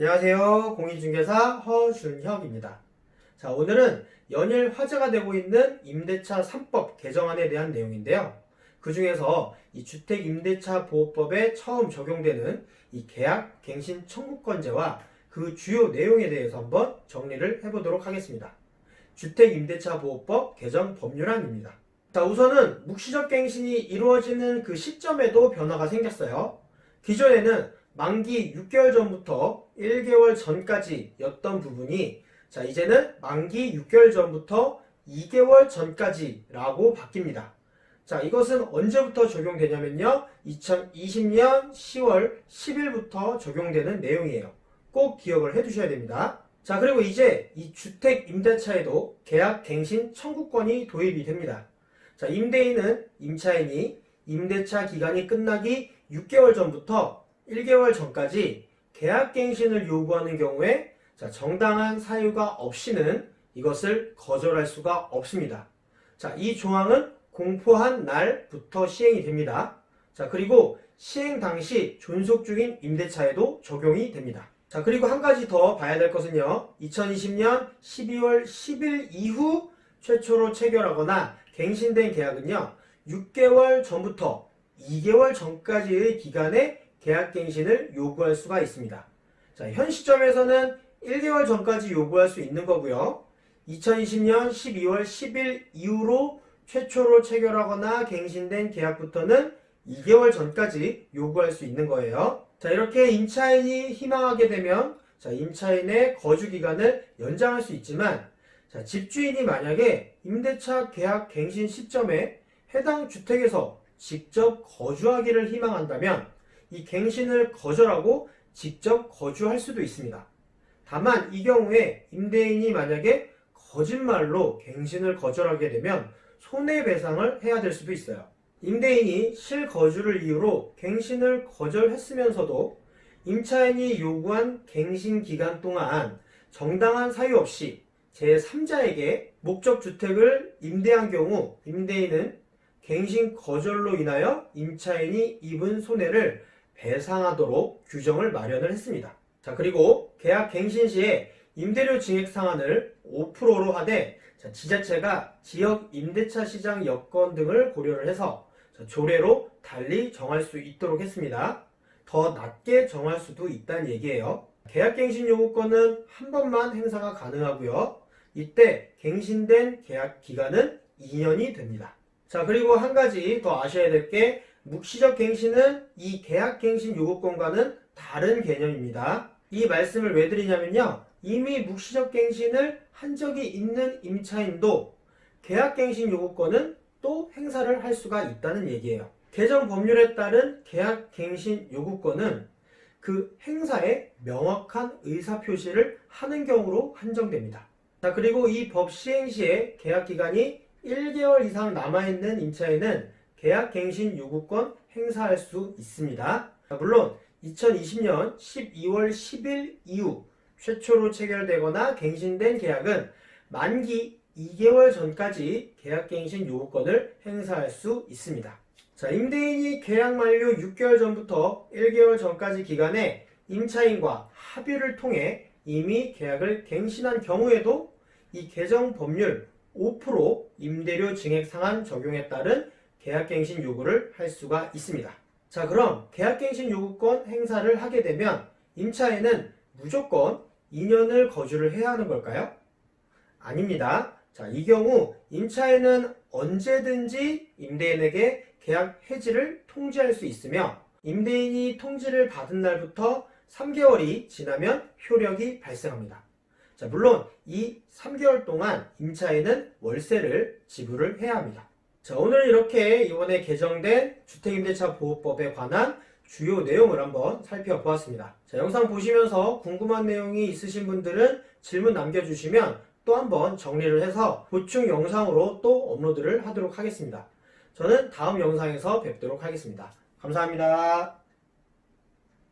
안녕하세요. 공인중개사 허준혁입니다. 자, 오늘은 연일 화제가 되고 있는 임대차 3법 개정안에 대한 내용인데요. 그 중에서 이 주택임대차 보호법에 처음 적용되는 이 계약 갱신 청구권제와 그 주요 내용에 대해서 한번 정리를 해보도록 하겠습니다. 주택임대차 보호법 개정 법률안입니다. 자, 우선은 묵시적 갱신이 이루어지는 그 시점에도 변화가 생겼어요. 기존에는 만기 6개월 전부터 1개월 전까지였던 부분이 자, 이제는 만기 6개월 전부터 2개월 전까지라고 바뀝니다. 자, 이것은 언제부터 적용되냐면요. 2020년 10월 10일부터 적용되는 내용이에요. 꼭 기억을 해 두셔야 됩니다. 자, 그리고 이제 이 주택 임대차에도 계약 갱신 청구권이 도입이 됩니다. 자, 임대인은 임차인이 임대차 기간이 끝나기 6개월 전부터 1개월 전까지 계약갱신을 요구하는 경우에 자, 정당한 사유가 없이는 이것을 거절할 수가 없습니다. 자, 이 조항은 공포한 날부터 시행이 됩니다. 자, 그리고 시행 당시 존속 중인 임대차에도 적용이 됩니다. 자, 그리고 한 가지 더 봐야 될 것은요. 2020년 12월 10일 이후 최초로 체결하거나 갱신된 계약은요. 6개월 전부터 2개월 전까지의 기간에 계약갱신을 요구할 수가 있습니다. 자, 현 시점에서는 1개월 전까지 요구할 수 있는 거고요. 2020년 12월 10일 이후로 최초로 체결하거나 갱신된 계약부터는 2개월 전까지 요구할 수 있는 거예요. 자, 이렇게 임차인이 희망하게 되면 자, 임차인의 거주 기간을 연장할 수 있지만 자, 집주인이 만약에 임대차 계약 갱신 시점에 해당 주택에서 직접 거주하기를 희망한다면 이 갱신을 거절하고 직접 거주할 수도 있습니다. 다만 이 경우에 임대인이 만약에 거짓말로 갱신을 거절하게 되면 손해배상을 해야 될 수도 있어요. 임대인이 실거주를 이유로 갱신을 거절했으면서도 임차인이 요구한 갱신 기간 동안 정당한 사유 없이 제3자에게 목적 주택을 임대한 경우 임대인은 갱신 거절로 인하여 임차인이 입은 손해를 배상하도록 규정을 마련을 했습니다. 자, 그리고 계약 갱신 시에 임대료 증액 상한을 5%로 하되 자, 지자체가 지역 임대차 시장 여건 등을 고려를 해서 자, 조례로 달리 정할 수 있도록 했습니다. 더 낮게 정할 수도 있다는 얘기예요. 계약 갱신 요구권은 한 번만 행사가 가능하고요. 이때 갱신된 계약 기간은 2년이 됩니다. 자, 그리고 한 가지 더 아셔야 될 게 묵시적 갱신은 이 계약 갱신 요구권과는 다른 개념입니다. 이 말씀을 왜 드리냐면요. 이미 묵시적 갱신을 한 적이 있는 임차인도 계약 갱신 요구권은 또 행사를 할 수가 있다는 얘기예요. 개정 법률에 따른 계약 갱신 요구권은 그 행사에 명확한 의사 표시를 하는 경우로 한정됩니다. 자, 그리고 이 법 시행 시에 계약 기간이 1개월 이상 남아 있는 임차인은 계약 갱신 요구권 행사할 수 있습니다. 자, 물론 2020년 12월 10일 이후 최초로 체결되거나 갱신된 계약은 만기 2개월 전까지 계약갱신 요구권을 행사할 수 있습니다. 자, 임대인이 계약 만료 6개월 전부터 1개월 전까지 기간에 임차인과 합의를 통해 이미 계약을 갱신한 경우에도 이 개정 법률 5% 임대료 증액 상한 적용에 따른 계약갱신 요구를 할 수가 있습니다. 자, 그럼 계약갱신 요구권 행사를 하게 되면 임차인은 무조건 2년을 거주를 해야 하는 걸까요? 아닙니다. 자, 이 경우 임차인은 언제든지 임대인에게 계약 해지를 통지할 수 있으며 임대인이 통지를 받은 날부터 3개월이 지나면 효력이 발생합니다. 자, 물론 이 3개월 동안 임차인은 월세를 지불을 해야 합니다. 자, 오늘 이렇게 이번에 개정된 주택임대차 보호법에 관한 주요 내용을 한번 살펴보았습니다. 자, 영상 보시면서 궁금한 내용이 있으신 분들은 질문 남겨주시면 또 한번 정리를 해서 보충 영상으로 또 업로드를 하도록 하겠습니다. 저는 다음 영상에서 뵙도록 하겠습니다. 감사합니다.